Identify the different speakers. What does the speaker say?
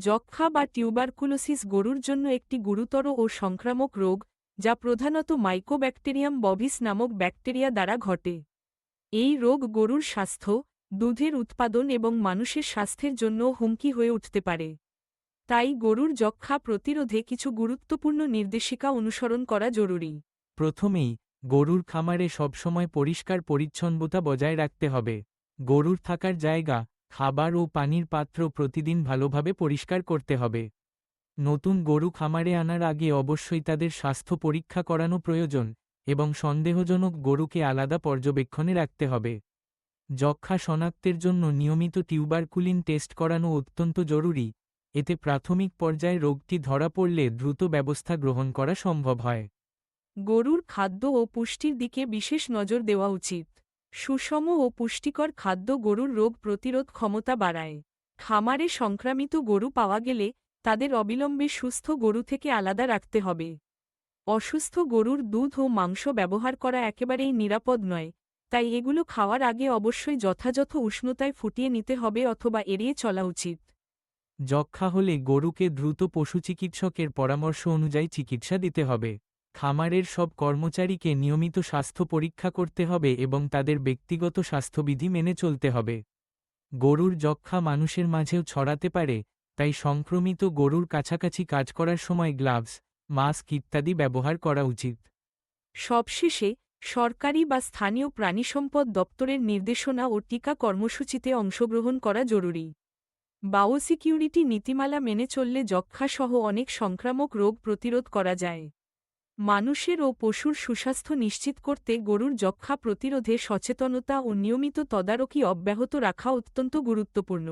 Speaker 1: যক্ষা বা টিউবারকুলোসিস গরুর জন্য একটি গুরুতর ও সংক্রামক রোগ, যা প্রধানত মাইকোব্যাকটেরিয়াম বভিস নামক ব্যাকটেরিয়া দ্বারা ঘটে। এই রোগ গরুর স্বাস্থ্য, দুধের উৎপাদন এবং মানুষের স্বাস্থ্যের জন্য হুমকি হয়ে উঠতে পারে। তাই গরুর যক্ষা প্রতিরোধে কিছু গুরুত্বপূর্ণ নির্দেশিকা অনুসরণ করা জরুরি।
Speaker 2: প্রথমেই, গরুর খামারে সবসময় পরিষ্কার পরিচ্ছন্নতা বজায় রাখতে হবে। গরুর থাকার জায়গা খাবার ও পানির পাত্র প্রতিদিন ভালোভাবে পরিষ্কার করতে হবে। নতুন গরু খামারে আনার আগে অবশ্যই তাদের স্বাস্থ্য পরীক্ষা করানো প্রয়োজন এবং সন্দেহজনক গরুকে আলাদা পর্যবেক্ষণে রাখতে হবে। যক্ষা শনাক্তের জন্য নিয়মিত টিউবারকুলিন টেস্ট করানো অত্যন্ত জরুরি, এতে প্রাথমিক পর্যায়ে রোগটি ধরা পড়লে দ্রুত ব্যবস্থা গ্রহণ করা সম্ভব হয়।
Speaker 1: গরুর খাদ্য ও পুষ্টির দিকে বিশেষ নজর দেওয়া উচিত। সুষম ও পুষ্টিকর খাদ্য গরুর রোগ প্রতিরোধ ক্ষমতা বাড়ায়। খামারে সংক্রামিত গরু পাওয়া গেলে তাদের অবিলম্বে সুস্থ গরু থেকে আলাদা রাখতে হবে। অসুস্থ গরুর দুধ ও মাংস ব্যবহার করা একেবারেই নিরাপদ নয়, তাই এগুলো খাওয়ার আগে অবশ্যই যথাযথ উষ্ণতায় ফুটিয়ে নিতে হবে অথবা এড়িয়ে চলা উচিত।
Speaker 2: যক্ষা হলে গরুকে দ্রুত পশু চিকিৎসকের পরামর্শ অনুযায়ী চিকিৎসা দিতে হবে। খামারের সব কর্মচারীকে নিয়মিত স্বাস্থ্য পরীক্ষা করতে হবে এবং তাদের ব্যক্তিগত স্বাস্থ্যবিধি মেনে চলতে হবে। গরুর যক্ষা মানুষের মাঝেও ছড়াতে পারে, তাই সংক্রমিত গরুর কাছাকাছি কাজ করার সময় গ্লাভস, মাস্ক ইত্যাদি ব্যবহার করা উচিত।
Speaker 1: সবশেষে, সরকারি বা স্থানীয় প্রাণিসম্পদ দপ্তরের নির্দেশনা ও টিকা কর্মসূচিতে অংশগ্রহণ করা জরুরি। বায়োসিকিউরিটি নীতিমালা মেনে চললে যক্ষাসহ অনেক সংক্রামক রোগ প্রতিরোধ করা যায়। মানুষের ও পশুর সুস্বাস্থ্য নিশ্চিত করতে গরুর যক্ষা প্রতিরোধে সচেতনতা ও নিয়মিত তদারকি অব্যাহত রাখা অত্যন্ত গুরুত্বপূর্ণ।